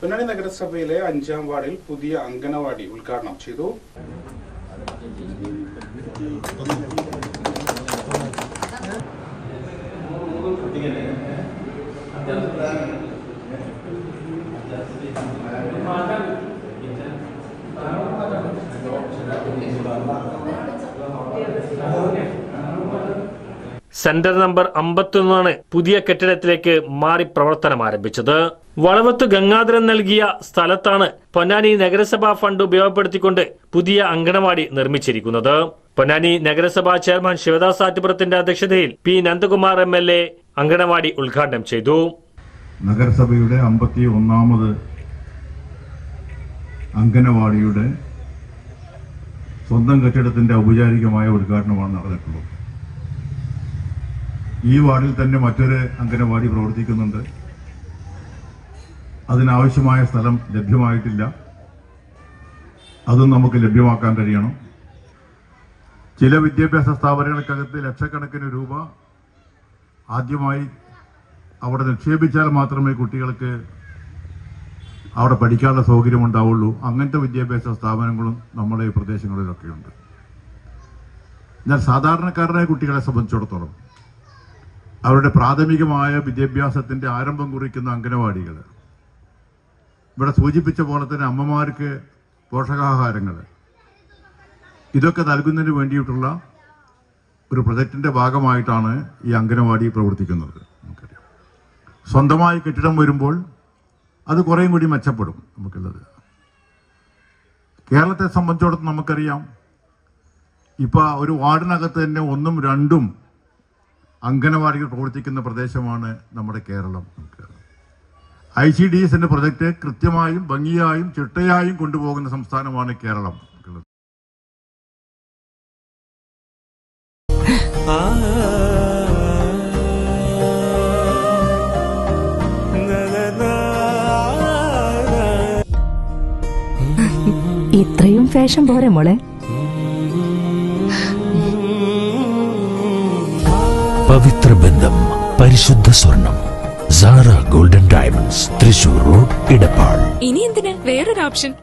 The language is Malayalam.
പൊന്നാനി നഗരസഭയിലെ അഞ്ചാം വാർഡിൽ പുതിയ അംഗനവാടി ഉദ്ഘാടനം ചെയ്തു. സെന്റർ നമ്പർ അമ്പത്തിയൊന്നാണ് പുതിയ കെട്ടിടത്തിലേക്ക് മാറി പ്രവർത്തനം ആരംഭിച്ചത്. വളവത്ത് ഗംഗാധരൻ നൽകിയ സ്ഥലത്താണ് പൊന്നാനി നഗരസഭാ ഫണ്ട് ഉപയോഗപ്പെടുത്തിക്കൊണ്ട് പുതിയ അങ്കണവാടി നിർമ്മിച്ചിരിക്കുന്നത്. പൊന്നാനി നഗരസഭാ ചെയർമാൻ ശിവദാസ് ആറ്റുപുറത്തിന്റെ അധ്യക്ഷതയിൽ P Nandakumar M L A anganwadi ഉദ്ഘാടനം ചെയ്തു. നഗരസഭയുടെ അമ്പത്തി ഒന്നാമത് അങ്കണവാടിയുടെ സ്വന്തം കെട്ടിടത്തിന്റെ ഔപചാരികമായ ഉദ്ഘാടനമാണ് നടന്നിട്ടുള്ളത്. ഈ വാർഡിൽ തന്നെ മറ്റൊരു അങ്കണവാടി പ്രവർത്തിക്കുന്നുണ്ട്. അതിനാവശ്യമായ സ്ഥലം ലഭ്യമായിട്ടില്ല. അതും നമുക്ക് ലഭ്യമാക്കാൻ കഴിയണം. ചില വിദ്യാഭ്യാസ സ്ഥാപനങ്ങൾക്കകത്ത് ലക്ഷക്കണക്കിന് രൂപ ആദ്യമായി അവിടെ നിക്ഷേപിച്ചാൽ മാത്രമേ കുട്ടികൾക്ക് അവിടെ പഠിക്കാനുള്ള സൗകര്യം ഉണ്ടാവുള്ളൂ. അങ്ങനത്തെ വിദ്യാഭ്യാസ സ്ഥാപനങ്ങളും നമ്മുടെ ഈ പ്രദേശങ്ങളിലൊക്കെയുണ്ട്. എന്നാൽ സാധാരണക്കാരനായ കുട്ടികളെ സംബന്ധിച്ചിടത്തോളം അവരുടെ പ്രാഥമികമായ വിദ്യാഭ്യാസത്തിന്റെ ആരംഭം കുറിക്കുന്ന അംഗനവാടികൾ ഇവിടെ സൂചിപ്പിച്ച പോലെ തന്നെ അമ്മമാർക്ക് പോഷകാഹാരങ്ങൾ. ഇതൊക്കെ നൽകുന്നതിന് വേണ്ടിയിട്ടുള്ള ഒരു പ്രൊജക്ടിന്റെ ഭാഗമായിട്ടാണ് ഈ അംഗനവാടി പ്രവർത്തിക്കുന്നത്. നമുക്കറിയാം. സ്വന്തമായി കെട്ടിടം വരുമ്പോൾ അത് കുറേയും കൂടി മെച്ചപ്പെടും നമുക്കുള്ളത്. കേരളത്തെ സംബന്ധിച്ചിടത്തോളം നമുക്കറിയാം ഇപ്പോൾ ഒരു വാർഡിനകത്ത് തന്നെ ഒന്നും രണ്ടും അംഗനവാടികൾ പ്രവർത്തിക്കുന്ന പ്രദേശമാണ് നമ്മുടെ കേരളം. ഐ സി ഡി എസിന്റെ പ്രൊജക്ട് കൃത്യമായും ഭംഗിയായും ചിട്ടയായും കൊണ്ടുപോകുന്ന സംസ്ഥാനമാണ് കേരളം. ഇത്രയും ഫാഷൻ പോരെ മോളെ? പവിത്ര ബന്ധം പരിശുദ്ധ സ്വർണം. Sara golden diamonds Thrissur road Edappal. ഇനി എന്തിന്? വേറൊരു ഓപ്ഷൻ.